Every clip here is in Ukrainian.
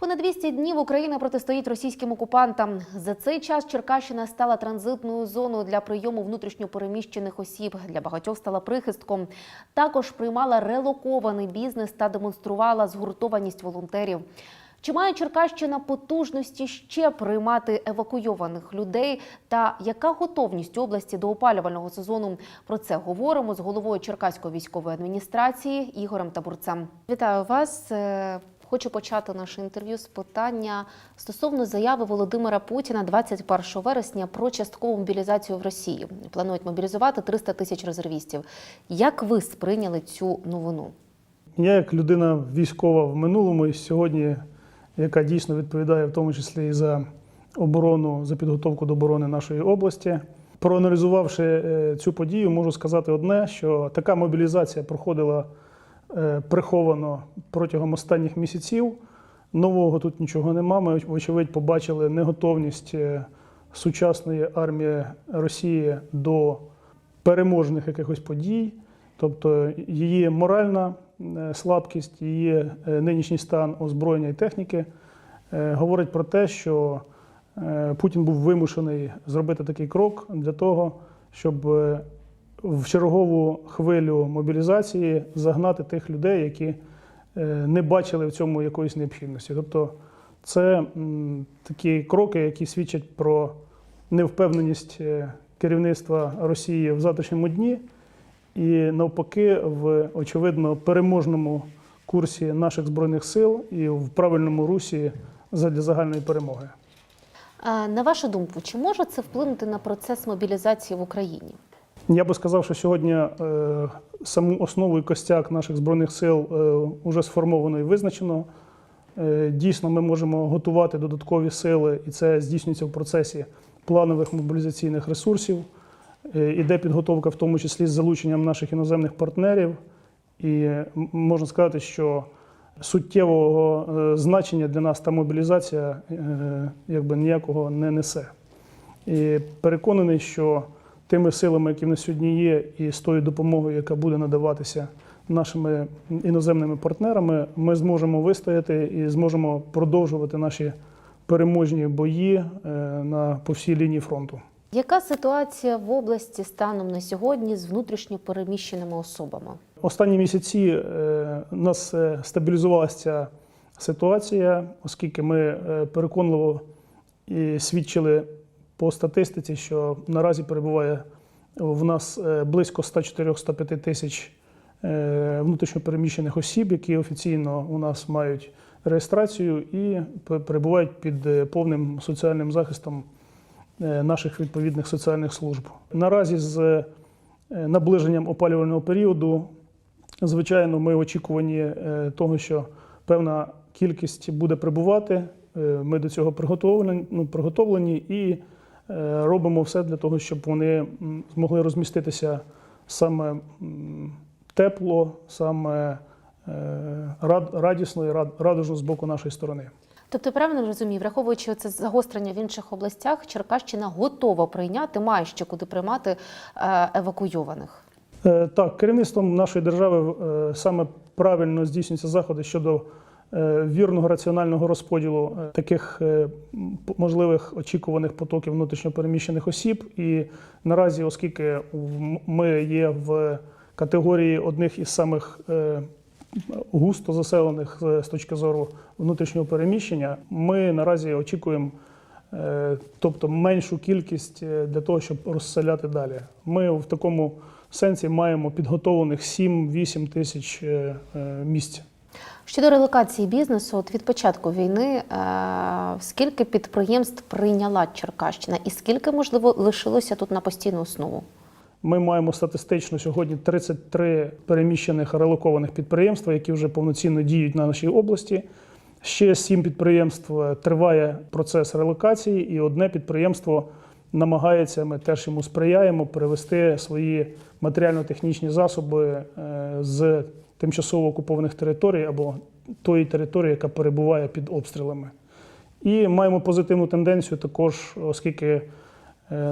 Понад 200 днів Україна протистоїть російським окупантам. За цей час Черкащина стала транзитною зоною для прийому внутрішньопереміщених осіб. Для багатьох стала прихистком. Також приймала релокований бізнес та демонструвала згуртованість волонтерів. Чи має Черкащина потужності ще приймати евакуйованих людей? Та яка готовність області до опалювального сезону? Про це говоримо з головою Черкаської військової адміністрації Ігорем Табурцем. Вітаю вас. Хочу почати наше інтерв'ю з питання стосовно заяви Володимира Путіна 21 вересня про часткову мобілізацію в Росії. Планують мобілізувати 300 тисяч резервістів. Як ви сприйняли цю новину? Я, як людина військова в минулому і сьогодні, яка дійсно відповідає в тому числі і за оборону, за підготовку до оборони нашої області, проаналізувавши е, цю подію, можу сказати одне: що така мобілізація проходила приховано протягом останніх місяців. Нового тут нічого нема. Ми, вочевидь, побачили неготовність е, сучасної армії Росії до переможних якихось подій, тобто її моральна е, слабкість, її е, нинішній стан озброєння і техніки е, говорить про те, що е, Путін був вимушений зробити такий крок для того, щоб е, в чергову хвилю мобілізації загнати тих людей, які е, не бачили в цьому якоїсь необхідності. Тобто це такі кроки, які свідчать про невпевненість е, керівництва Росії в завтрашньому дні, і навпаки, в очевидно переможному курсі наших збройних сил і в правильному русі задля загальної перемоги. На вашу думку, чи може це вплинути на процес мобілізації в Україні? Я би сказав, що сьогодні е, саму основу і костяк наших збройних сил е, вже сформовано і визначено. Е, дійсно, ми можемо готувати додаткові сили, і це здійснюється в процесі планових мобілізаційних ресурсів. Е, іде підготовка, в тому числі з залученням наших іноземних партнерів. І можна сказати, що суттєвого е, значення для нас та мобілізація е, якби ніякого не несе. І переконаний, що тими силами, які в нас сьогодні є, і з тою допомогою, яка буде надаватися нашими іноземними партнерами, ми зможемо вистояти і зможемо продовжувати наші переможні бої е, на по всій лінії фронту. Яка ситуація в області станом на сьогодні з внутрішньо переміщеними особами? Останні місяці е, у нас е, стабілізувалася ситуація, оскільки ми е, переконливо свідчили по статистиці, що наразі перебуває в нас е, близько 104-105 тисяч е, внутрішньопереміщених осіб, які офіційно у нас мають реєстрацію і перебувають під е, повним соціальним захистом наших відповідних соціальних служб. Наразі з наближенням опалювального періоду, звичайно, ми е, того, що певна кількість буде прибувати. Ми до цього приготовлені, ну, приготовлені і робимо все для того, щоб вони змогли розміститися саме тепло, саме е, рад- радісно і радужно з боку нашої сторони. Тобто, правильно розумію, враховуючи це загострення в інших областях, Черкащина готова прийняти, має ще куди приймати е, евакуйованих. Е, Так, керівництвом нашої держави е, саме правильно здійснюються заходи щодо е, вірного раціонального розподілу е, таких е, можливих очікуваних потоків внутрішньопереміщених осіб. І наразі, оскільки ми є в категорії одних із самих е, густо заселених е, з точки зору внутрішнього переміщення, ми наразі очікуємо. Е, Тобто меншу кількість е, для того, щоб розселяти далі. Ми в такому сенсі маємо підготовлених 7-8 тисяч е, е, місць. Щодо релокації бізнесу, от від початку війни, е, скільки підприємств прийняла Черкащина, і скільки можливо лишилося тут на постійну основу? Ми маємо статистично сьогодні 33 переміщених релокованих підприємства, які вже повноцінно діють на нашій області. Ще сім підприємств е, триває процес релокації, і одне підприємство намагається, ми теж йому сприяємо перевести свої матеріально-технічні засоби е, з тимчасово окупованих територій або тої території, яка перебуває під обстрілами. І маємо позитивну тенденцію також, оскільки е,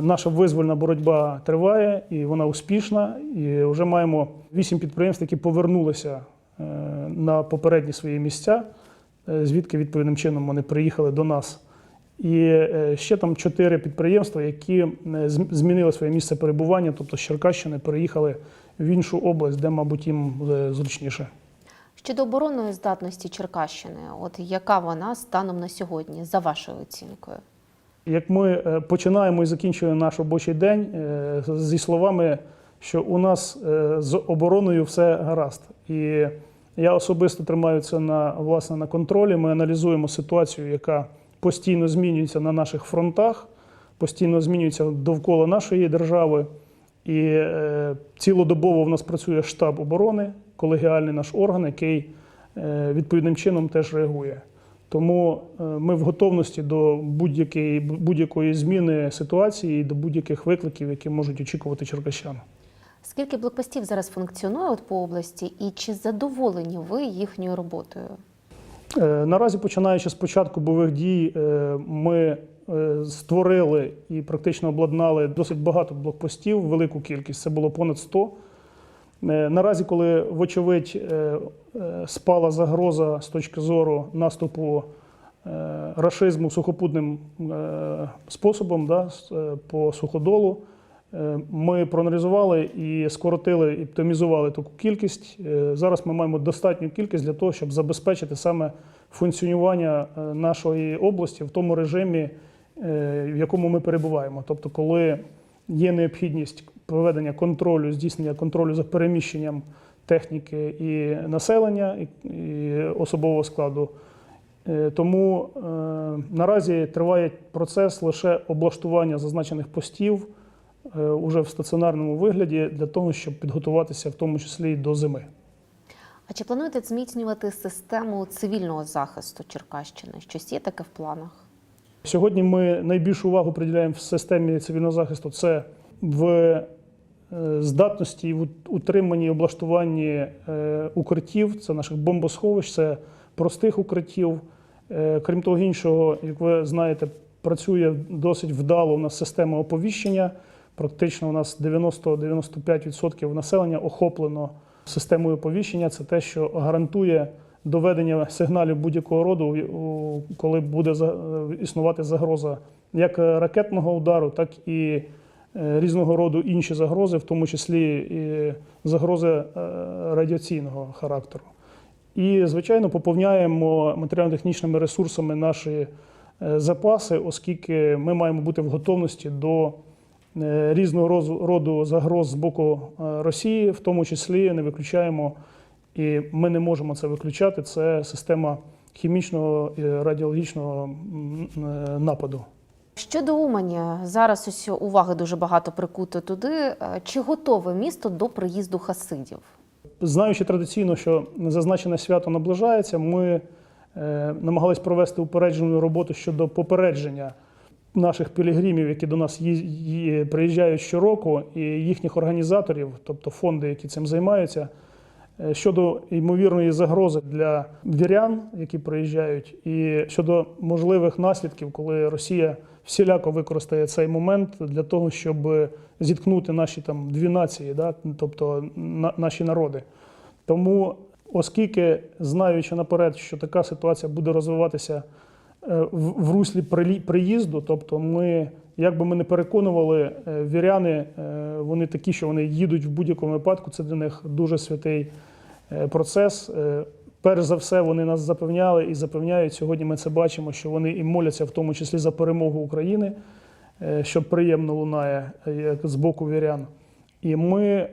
наша визвольна боротьба триває і вона успішна. І вже маємо вісім підприємств, які повернулися е, на попередні свої місця. е, звідки відповідним чином вони приїхали до нас. І ще там чотири підприємства, які змінили своє місце перебування, тобто з Черкащини переїхали в іншу область, де, мабуть, їм е, зручніше. Щодо оборонної здатності Черкащини, от яка вона станом на сьогодні, за вашою оцінкою? Як ми е, починаємо і закінчуємо наш робочий день е, зі словами, що у нас е, з обороною все гаразд. І я особисто тримаю це на власне на контролі. Ми аналізуємо ситуацію, яка постійно змінюється на наших фронтах, постійно змінюється довкола нашої держави. І е, цілодобово в нас працює штаб оборони, колегіальний наш орган, який е, відповідним чином теж реагує. Тому е, ми в готовності до будь-якої, будь-якої зміни ситуації і до будь-яких викликів, які можуть очікувати черкащани. Скільки блокпостів зараз функціонує от по області, і чи задоволені ви їхньою роботою? Е, Наразі, починаючи з початку бойових дій, е, ми створили і практично обладнали досить багато блокпостів, велику кількість. Це було понад 100. Е, Наразі, коли, вочевидь, е, е, спала загроза з точки зору наступу е, рашизму сухопутним е, способом да, е, по суходолу, е, ми проаналізували і скоротили і оптимізували таку кількість. Е, Зараз ми маємо достатню кількість для того, щоб забезпечити саме функціонування е, нашої області в тому режимі, е, в якому ми перебуваємо. Тобто, коли є необхідність проведення контролю, здійснення контролю за переміщенням техніки і населення, і, особового складу. Е, Тому е, наразі триває процес лише облаштування зазначених постів е, уже в стаціонарному вигляді для того, щоб підготуватися в тому числі до зими. А чи плануєте зміцнювати систему цивільного захисту Черкащини? Щось є таке в планах? Сьогодні ми найбільшу увагу приділяємо в системі цивільного захисту. Це в е, здатності і в утриманні і облаштуванні е, укриттів, це наших бомбосховищ, це простих укриттів. Е, Крім того іншого, як ви знаєте, працює досить вдало у нас система оповіщення. Практично у нас 90-95% населення охоплено системою оповіщення. Це те, що гарантує доведення сигналів будь-якого роду, коли буде е, існувати загроза як ракетного удару, так і е, різного роду інші загрози, в тому числі і загрози е, радіаційного характеру. І, звичайно, поповняємо матеріально-технічними ресурсами наші е, запаси, оскільки ми маємо бути в готовності до е, різного роду загроз з боку е, Росії, в тому числі не виключаємо, і ми не можемо це виключати. Це система хімічного і радіологічного е, нападу. Щодо Умані, зараз ось уваги дуже багато прикуто туди. Е, Чи готове місто до приїзду хасидів? Знаючи традиційно, що зазначене свято наближається, ми е, намагались провести упереджену роботу щодо попередження наших пілігримів, які до нас приїжджають щороку, і їхніх організаторів, тобто фонди, які цим займаються, щодо ймовірної загрози для вірян, які приїжджають, і щодо можливих наслідків, коли Росія всіляко використає цей момент для того, щоб зіткнути наші там дві нації, да? тобто на, наші народи. Тому, оскільки знаючи наперед, що така ситуація буде розвиватися е, в, в руслі приїзду, тобто ми, як би ми не переконували, е, віряни, е, вони такі, що вони їдуть в будь-якому випадку, це для них дуже святий е, процес. Перш за все, вони нас запевняли і запевняють. Сьогодні ми це бачимо, що вони і моляться, в тому числі за перемогу України, що приємно лунає як з боку вірян. І ми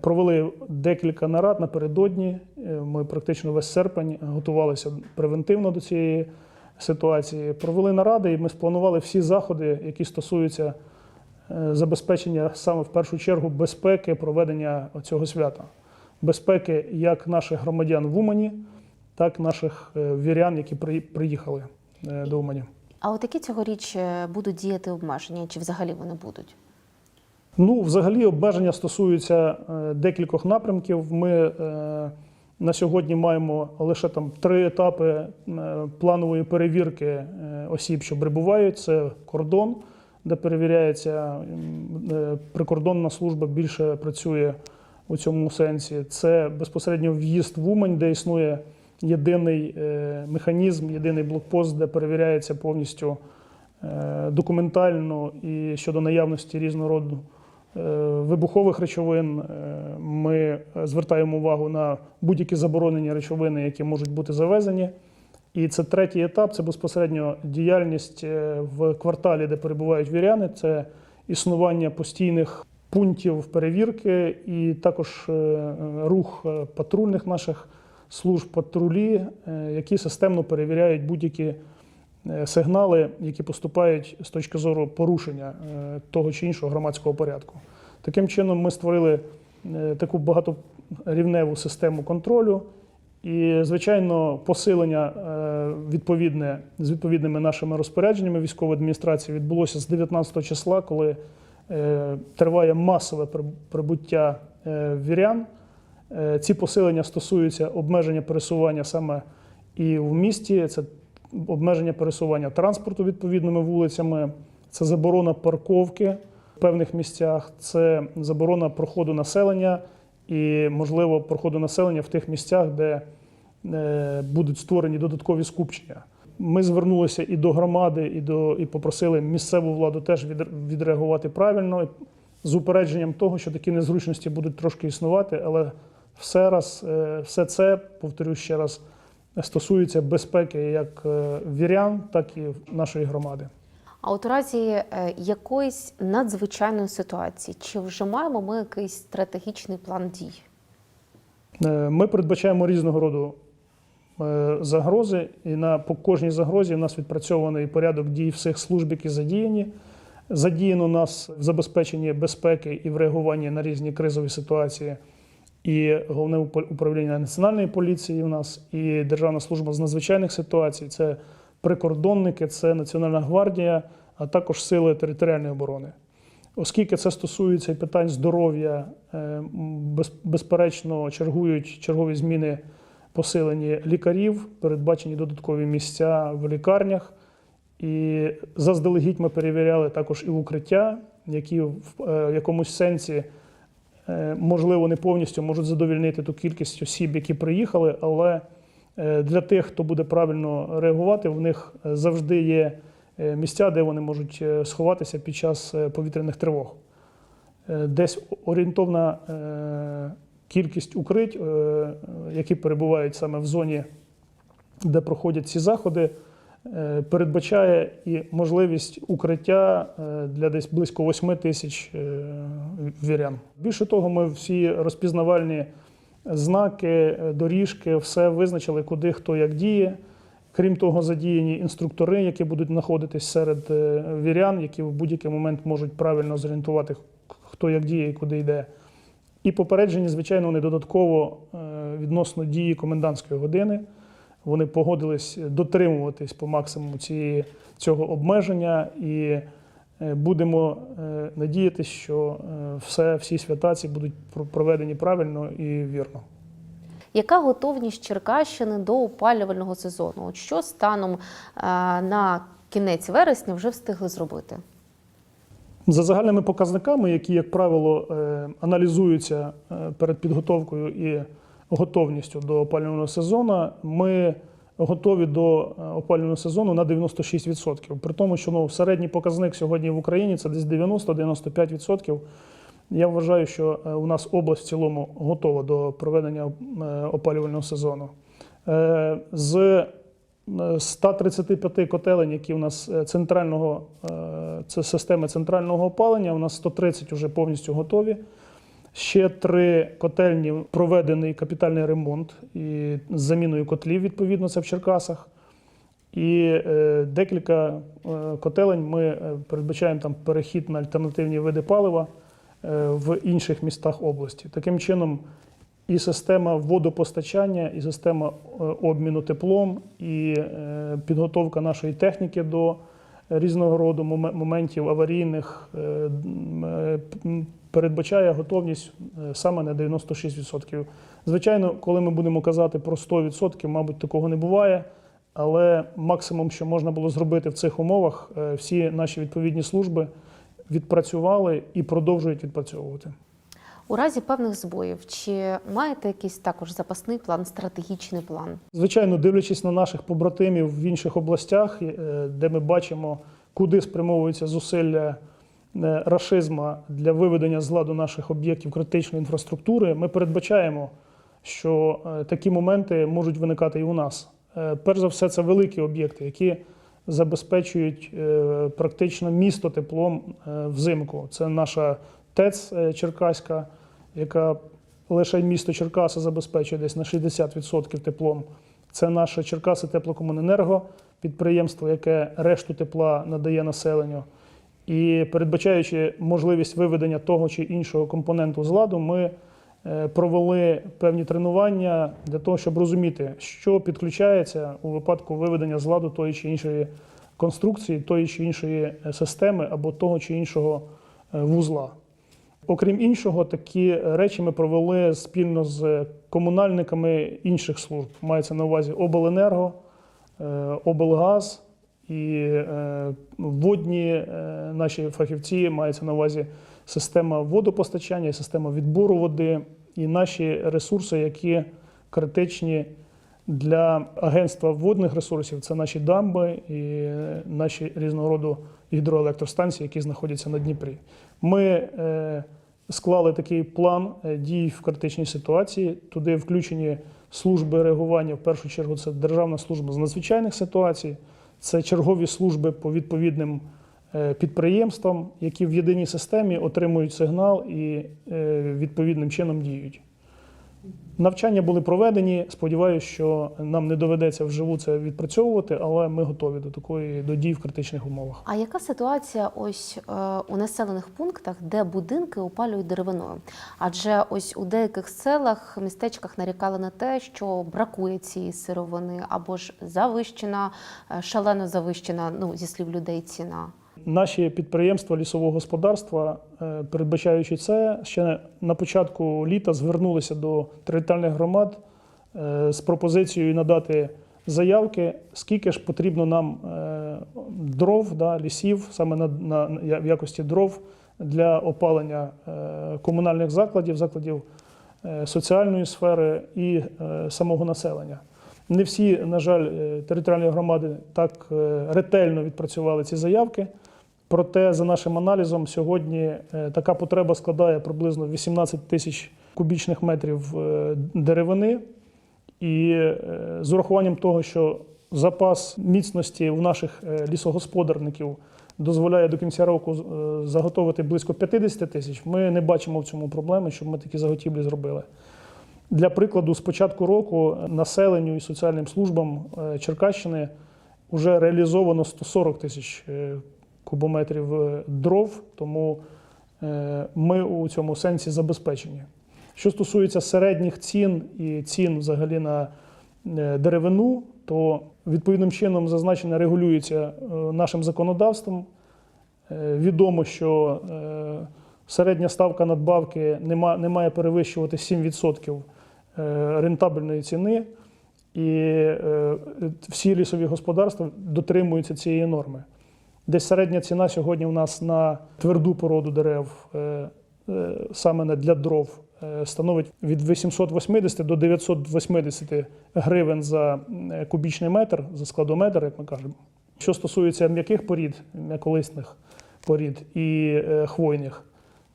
провели декілька нарад напередодні. Ми практично весь серпень готувалися превентивно до цієї ситуації. Провели наради, і ми спланували всі заходи, які стосуються е, забезпечення саме в першу чергу безпеки проведення цього свята. Безпеки як наших громадян в Умані, так і наших е, вірян, які при- приїхали е, до Умані. А от які цьогоріч будуть діяти обмеження, чи взагалі вони будуть? Ну, взагалі, обмеження стосуються декількох напрямків. Ми на сьогодні маємо лише там три етапи е, планової перевірки е, осіб, що прибувають. Це кордон, де перевіряється е, прикордонна служба більше працює у цьому сенсі. Це безпосередньо в'їзд в Умань, де існує єдиний механізм, єдиний блокпост, де перевіряється повністю документально і щодо наявності різного роду вибухових речовин. Е, Ми звертаємо увагу на будь-які заборонені речовини, які можуть бути завезені. І це третій етап це безпосередньо діяльність е, в кварталі, де перебувають віряни. Це існування постійних пунктів перевірки, і також е, рух е, патрульних наших служб патрулі, е, які системно перевіряють будь-які е, сигнали, які поступають з точки зору порушення е, того чи іншого громадського порядку. Таким чином, ми створили е, таку багаторівневу систему контролю. І, звичайно, посилення е, відповідне з відповідними нашими розпорядженнями військової адміністрації відбулося з 19 числа, коли е, триває масове прибуття е, вірян. Е, Ці посилення стосуються обмеження пересування саме і в місті, це обмеження пересування транспорту відповідними вулицями, це заборона парковки в певних місцях, це заборона проходу населення і, можливо, проходу населення в тих місцях, де е, будуть створені додаткові скупчення. Ми звернулися і до громади, і до і попросили місцеву владу теж відреагувати правильно з упередженням того, що такі незручності будуть трошки існувати, але все раз, е, все це, повторю ще раз, стосується безпеки як е, вірян, так і нашої громади. А от у разі е, якоїсь надзвичайної ситуації, чи вже маємо ми якийсь стратегічний план дій? Е, Ми передбачаємо різного роду загрози, і на по кожній загрозі в нас відпрацьований порядок дій всіх служб, які задіяні. Задіяно нас в забезпеченні безпеки і в реагуванні на різні кризові ситуації. І головне управління національної поліції в нас, і Державна служба з надзвичайних ситуацій. Це прикордонники, це Національна гвардія, а також сили територіальної оборони. Оскільки це стосується і питань здоров'я, е, безперечно, чергують чергові зміни посилені лікарів, передбачені додаткові місця в лікарнях. І заздалегідь ми перевіряли також і укриття, які в е, якомусь сенсі, можливо, не повністю можуть задовільнити ту кількість осіб, які приїхали, але е, для тих, хто буде правильно реагувати, в них е, завжди є е, місця, де вони можуть е, сховатися під час е, повітряних тривог. Е, Десь орієнтовна е, кількість укрить, е, які перебувають саме в зоні, де проходять ці заходи, е, передбачає і можливість укриття е, для десь близько 8 тисяч е, вірян. Більше того, ми всі розпізнавальні знаки, е, доріжки, все визначили, куди хто як діє. Крім того, задіяні інструктори, які будуть знаходитись серед е, вірян, які в будь-який момент можуть правильно зорієнтувати, хто як діє і куди йде. І попереджені, звичайно, вони додатково е, відносно дії комендантської години. Вони погодились дотримуватись по максимуму цієї, цього обмеження, і е, будемо е, надіятися, що е, все, всі свята ці будуть проведені правильно і вірно. Яка готовність Черкащини до опалювального сезону? От що станом на кінець вересня вже встигли зробити? За загальними показниками, які, як правило, аналізуються перед підготовкою і готовністю до опалювального сезону, ми готові до е, опалювального сезону на 96%. При тому, що ну, середній показник сьогодні в Україні це десь 90-95%. Я вважаю, що е, у нас область в цілому готова до проведення е, опалювального сезону. З е, 135 котелень, які у нас центрального, це системи центрального опалення, у нас 130 вже повністю готові. Ще три котельні проведений капітальний ремонт і з заміною котлів, відповідно, це в Черкасах. І е, декілька е, котелень ми е, передбачаємо там перехід на альтернативні види палива в інших містах області. Таким чином, і система водопостачання, і система обміну теплом, і підготовка нашої техніки до різного роду моме- моментів аварійних передбачає готовність е, саме на 96%. Звичайно, коли ми будемо казати про 100%, мабуть, такого не буває. Але максимум, що можна було зробити в цих умовах, е, всі наші відповідні служби відпрацювали і продовжують відпрацьовувати. У разі певних збоїв, чи маєте якийсь також запасний план, стратегічний план? Звичайно, дивлячись на наших побратимів в інших областях, е, де ми бачимо, куди спрямовуються зусилля рашизма для виведення з ладу наших об'єктів критичної інфраструктури, ми передбачаємо, що е, такі моменти можуть виникати і у нас. Е, Перш за все, це великі об'єкти, які забезпечують е, практично місто теплом е, взимку. Це наша ТЕЦ е, Черкаська, яка лише місто Черкаси забезпечує десь на 60% теплом. Це наше Черкаси Теплокомуненерго, підприємство, яке решту тепла надає населенню. І передбачаючи можливість виведення того чи іншого компоненту з ладу, ми е, провели певні тренування для того, щоб розуміти, що підключається у випадку виведення з ладу тої чи іншої конструкції, тої чи іншої е, системи або того чи іншого е, вузла. Окрім іншого, такі речі ми провели спільно з комунальниками інших служб. Мається на увазі обленерго, облгаз і е, водні е, наші фахівці мається на увазі система водопостачання, система відбору води і наші ресурси, які критичні для агентства водних ресурсів. Це наші дамби і наші різного роду гідроелектростанції, які знаходяться на Дніпрі. Ми е, склали такий план дій в критичній ситуації. Туди включені служби реагування. В першу чергу це Державна служба з надзвичайних ситуацій, це чергові служби по відповідним е, підприємствам, які в єдиній системі отримують сигнал і е, відповідним чином діють. Навчання були проведені. Сподіваюся, що нам не доведеться вживу це відпрацьовувати, але ми готові до такої до дій в критичних умовах. А яка ситуація ось е, у населених пунктах, де будинки опалюють деревиною? Адже ось у деяких селах, містечках нарікали на те, що бракує цієї сировини, або ж завищена, е, шалено завищена, ну зі слів людей, ціна. Наші підприємства лісового господарства, е, передбачаючи це, ще на початку літа звернулися до територіальних громад е, з пропозицією надати заявки, скільки ж потрібно нам е, дров, да, лісів, саме на, на, в якості дров для опалення комунальних закладів, закладів соціальної сфери і самого населення. Не всі, на жаль, територіальні громади так ретельно відпрацювали ці заявки. Проте, за нашим аналізом, сьогодні е, така потреба складає приблизно 18 тисяч кубічних метрів е, деревини. І е, з урахуванням того, що запас міцності у наших лісогосподарників дозволяє до кінця року заготовити близько 50 тисяч, ми не бачимо в цьому проблеми, щоб ми такі заготівлі зробили. Для прикладу, з початку року населенню і соціальним службам Черкащини вже реалізовано 140 тисяч кубометрів е, дров, тому е, ми у цьому сенсі забезпечені. Що стосується середніх цін і цін взагалі на е, деревину, то відповідним чином зазначено регулюється нашим законодавством. Відомо, що середня ставка надбавки не має перевищувати 7% е, рентабельної ціни, і всі лісові господарства дотримуються цієї норми. Десь середня ціна сьогодні у нас на тверду породу дерев, е, е, саме для дров, е, становить від 880 до 980 гривень за кубічний метр, за складометр, як ми кажемо. Що стосується м'яких порід, м'яколисних порід і хвойних,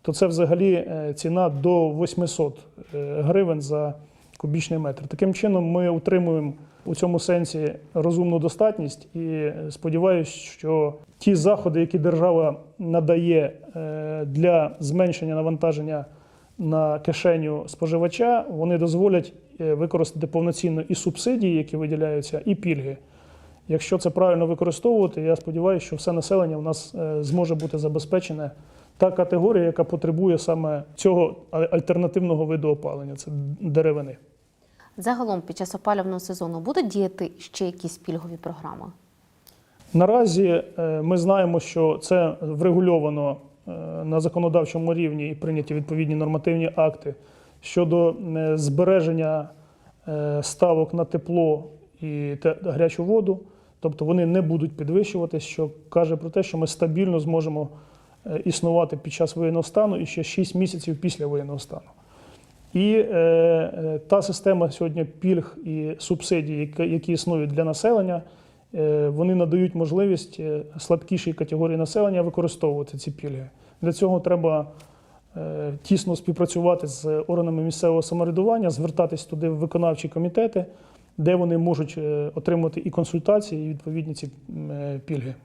то це взагалі ціна до 800 е, гривень за кубічний метр. Таким чином, ми утримуємо у цьому сенсі розумну достатність і сподіваюся, що ті заходи, які держава надає е, для зменшення навантаження на кишеню споживача, вони дозволять е, використати повноцінно і субсидії, які виділяються, і пільги. Якщо це правильно використовувати, я сподіваюся, що все населення у нас е, зможе бути забезпечене та категорія, яка потребує саме цього альтернативного виду опалення це деревини. Загалом під час опалювального сезону будуть діяти ще якісь пільгові програми? Наразі е, ми знаємо, що це врегульовано е, на законодавчому рівні і прийняті відповідні нормативні акти щодо е, збереження ставок на тепло і гарячу воду. Тобто вони не будуть підвищуватись, що каже про те, що ми стабільно зможемо існувати під час воєнного стану і ще 6 місяців після воєнного стану. І е, е, та система сьогодні пільг і субсидій, які, існують для населення, е, вони надають можливість е, слабкішій категорії населення використовувати ці пільги. Для цього треба е, тісно співпрацювати з органами місцевого самоврядування, звертатись туди в виконавчі комітети, де вони можуть е, отримати і консультації, і відповідні ці пільги.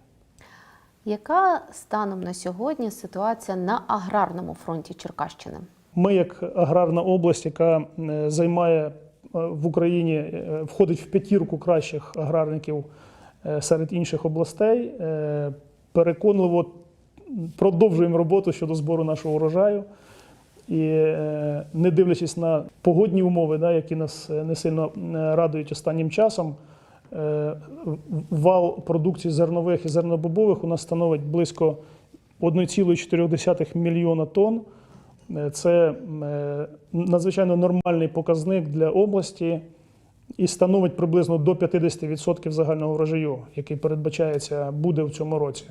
Яка станом на сьогодні ситуація на аграрному фронті Черкащини? Ми, як аграрна область, яка е, займає е, в Україні, е, входить в п'ятірку кращих аграрників серед інших областей, переконливо продовжуємо роботу щодо збору нашого урожаю. І не дивлячись на погодні умови, да, які нас не сильно радують останнім часом, вал продукції зернових і зернобобових у нас становить близько 1,4 мільйона тонн. Е, Це е, надзвичайно нормальний показник для області і становить приблизно до 50% загального врожаю, який передбачається буде в цьому році.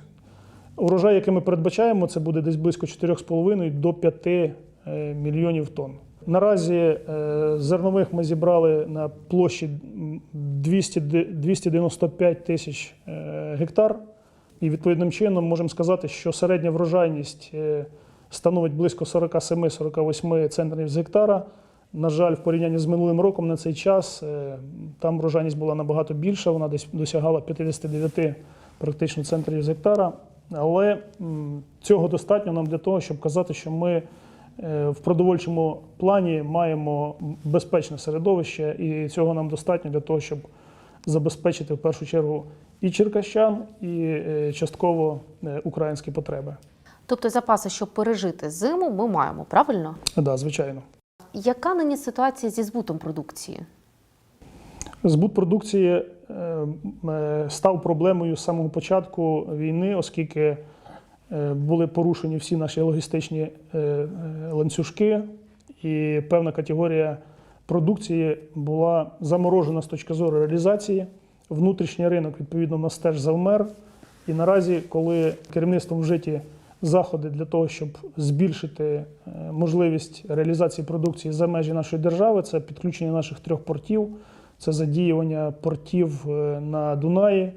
Урожай, який ми передбачаємо, це буде десь близько 4,5 до 5 е, мільйонів тонн. Наразі зернових ми зібрали на площі 200, 295 тисяч гектар. І відповідним чином можемо сказати, що середня врожайність становить близько 47-48 центнерів з гектара. На жаль, в порівнянні з минулим роком на цей час е, там врожайність була набагато більша, вона десь досягала 59 практично центрів з гектара. Але цього достатньо нам для того, щоб казати, що ми е, в продовольчому плані маємо безпечне середовище, і цього нам достатньо для того, щоб забезпечити в першу чергу і черкащан, і е, частково українські потреби. Тобто запаси, щоб пережити зиму, ми маємо, правильно? Так, да, звичайно. Яка нині ситуація зі збутом продукції? Збут продукції е, е, став проблемою з самого початку війни, оскільки е, були порушені всі наші логістичні ланцюжки, і певна категорія продукції була заморожена з точки зору реалізації. Внутрішній ринок, відповідно, у нас теж завмер. І наразі, коли керівництвом вжиті заходи для того, щоб збільшити е, можливість реалізації продукції за межі нашої держави, це підключення наших трьох портів, це задіювання портів е, на Дунаї,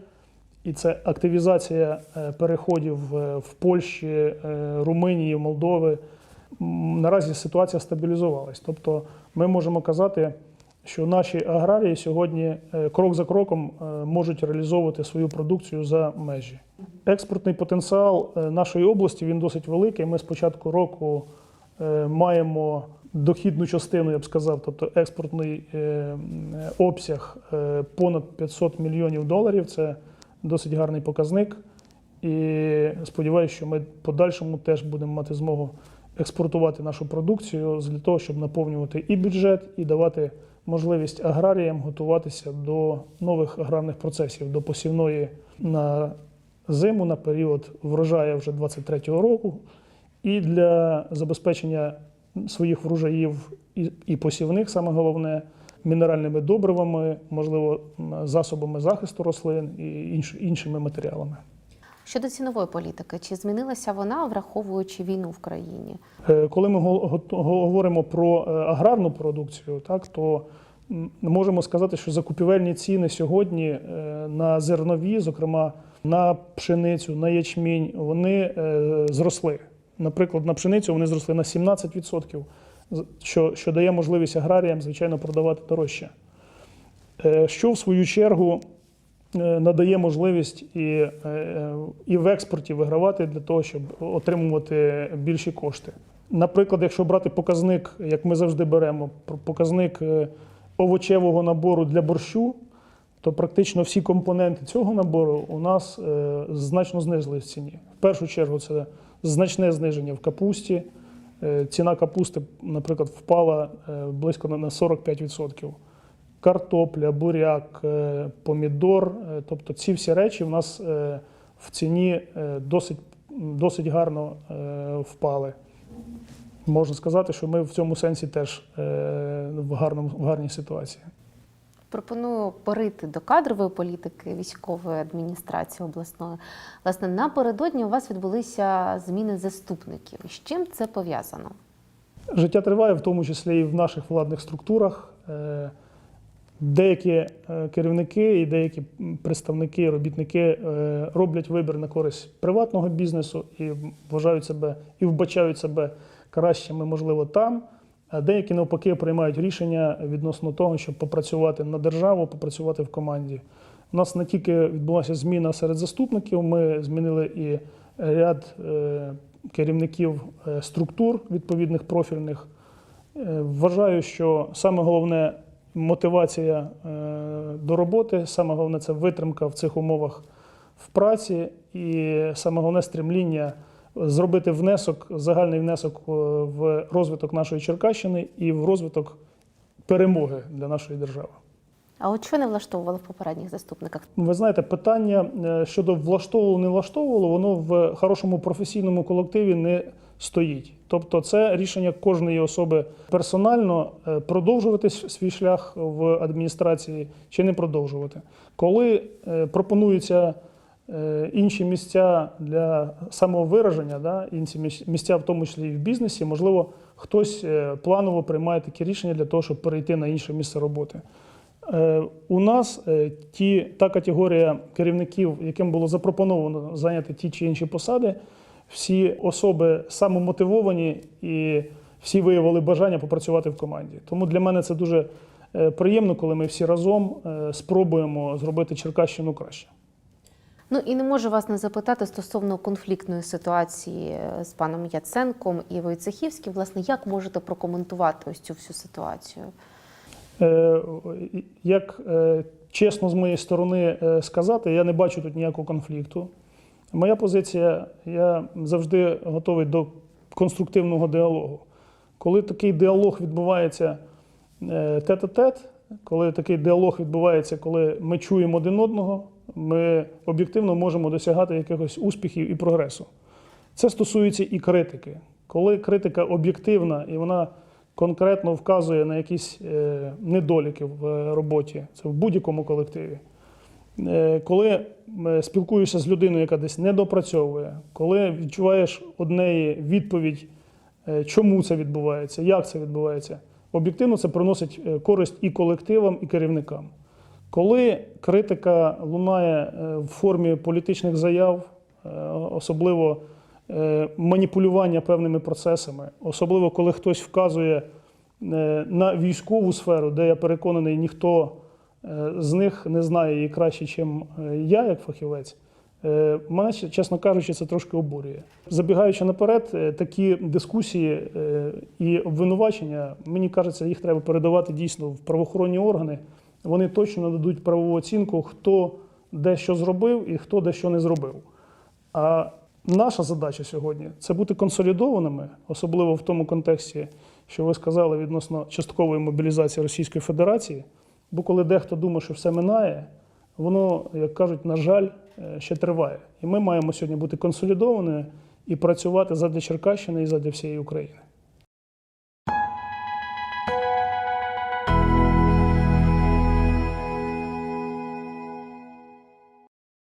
і це активізація е, переходів в Польщі, Румунії, Молдови. Наразі ситуація стабілізувалась. Тобто ми можемо казати, що наші аграрії сьогодні е, крок за кроком е, можуть реалізовувати свою продукцію за межі. Експортний потенціал е, нашої області він досить великий. Ми з початку року маємо дохідну частину, я б сказав, тобто експортний обсяг понад 500 мільйонів доларів. Це досить гарний показник. І сподіваюся, що ми в подальшому теж будемо мати змогу експортувати нашу продукцію для того, щоб наповнювати і бюджет, і давати можливість аграріям готуватися до нових аграрних процесів, до посівної на зиму на період врожаю вже 23-го року, і для забезпечення своїх врожаїв і, посівних, саме головне, мінеральними добривами, можливо, засобами захисту рослин і іншими матеріалами. Щодо цінової політики, чи змінилася вона, враховуючи війну в країні? Е, Коли ми го- го- говоримо про е, аграрну продукцію, так то можемо сказати, що закупівельні ціни сьогодні е, на зернові, зокрема на пшеницю, на ячмінь, вони зросли. Наприклад, на пшеницю вони зросли на 17%, що, що дає можливість аграріям, звичайно, продавати дорожче. Що в свою чергу надає можливість і, е, і в експорті вигравати для того, щоб отримувати більші кошти. Наприклад, якщо брати показник, як ми завжди беремо, показник е, овочевого набору для борщу, то практично всі компоненти цього набору у нас е, значно знизились в ціні. В першу чергу це значне зниження в капусті. Е, Ціна капусти, наприклад, впала е, близько на 45%. Картопля, буряк, е, помідор. е, Тобто ці всі речі в нас е, в ціні досить, досить гарно впали. Можна сказати, що ми в цьому сенсі теж в, гарному, в гарній ситуації. Пропоную перейти до кадрової політики військової адміністрації обласної. Власне, напередодні у вас відбулися зміни заступників. З чим це пов'язано? Життя триває, в тому числі і в наших владних структурах. Деякі е, керівники і деякі представники, робітники е, роблять вибір на користь приватного бізнесу і вважають себе і вбачають себе кращими, можливо, там. А деякі навпаки приймають рішення відносно того, щоб попрацювати на державу, попрацювати в команді. У нас не тільки відбулася зміна серед заступників, ми змінили і ряд е, керівників структур відповідних профільних. Вважаю, що саме головне мотивація е, до роботи, саме головне це витримка в цих умовах в праці, і саме головне стремління зробити внесок, загальний внесок е, в розвиток нашої Черкащини і в розвиток перемоги для нашої держави. А от що не влаштовувало в попередніх заступниках? Ви знаєте, питання е, щодо влаштовувало, не влаштовувало, воно в хорошому професійному колективі не стоїть. Тобто, це рішення кожної особи персонально е, продовжувати свій шлях в адміністрації чи не продовжувати. Коли е, пропонуються е, інші місця для самовираження, да, інші міс- місця, в тому числі і в бізнесі, можливо, хтось планово приймає такі рішення для того, щоб перейти на інше місце роботи. У нас ті, та категорія керівників, яким було запропоновано зайняти ті чи інші посади, всі особи самомотивовані і всі виявили бажання попрацювати в команді. Тому для мене це дуже е, приємно, коли ми всі разом е, спробуємо зробити Черкащину краще. Ну і не можу вас не запитати стосовно конфліктної ситуації е, з паном Яценком і Войцехівським. Власне, як можете прокоментувати ось цю всю ситуацію? Як чесно з моєї сторони сказати, я не бачу тут ніякого конфлікту. Моя позиція, я завжди готовий до конструктивного діалогу. Коли такий діалог відбувається е, тет-а-тет, коли такий діалог відбувається, коли ми чуємо один одного, ми об'єктивно можемо досягати якихось успіхів і прогресу. Це стосується і критики. Коли критика об'єктивна і вона конкретно вказує на якісь е, недоліки в е, роботі, це в будь-якому колективі. Е, Коли спілкуєшся з людиною, яка десь не допрацьовує, коли відчуваєш однеї відповідь, е, чому це відбувається, як це відбувається, об'єктивно це приносить е, користь і колективам, і керівникам. Коли критика лунає в формі політичних заяв, особливо маніпулювання певними процесами, особливо коли хтось вказує на військову сферу, де я переконаний, ніхто з них не знає її краще, ніж я, як фахівець. е, Мене, чесно кажучи, це трошки обурює. Забігаючи наперед, е, такі дискусії е, і обвинувачення, мені кажеться, їх треба передавати дійсно в правоохоронні органи. Вони точно нададуть правову оцінку, хто де що зробив і хто де що не зробив. А наша задача сьогодні це бути консолідованими, особливо в тому контексті, що ви сказали відносно часткової мобілізації Російської Федерації. Бо коли дехто думає, що все минає, воно, як кажуть, на жаль, е, ще триває. І ми маємо сьогодні бути консолідованими і працювати задля Черкащини і задля всієї України.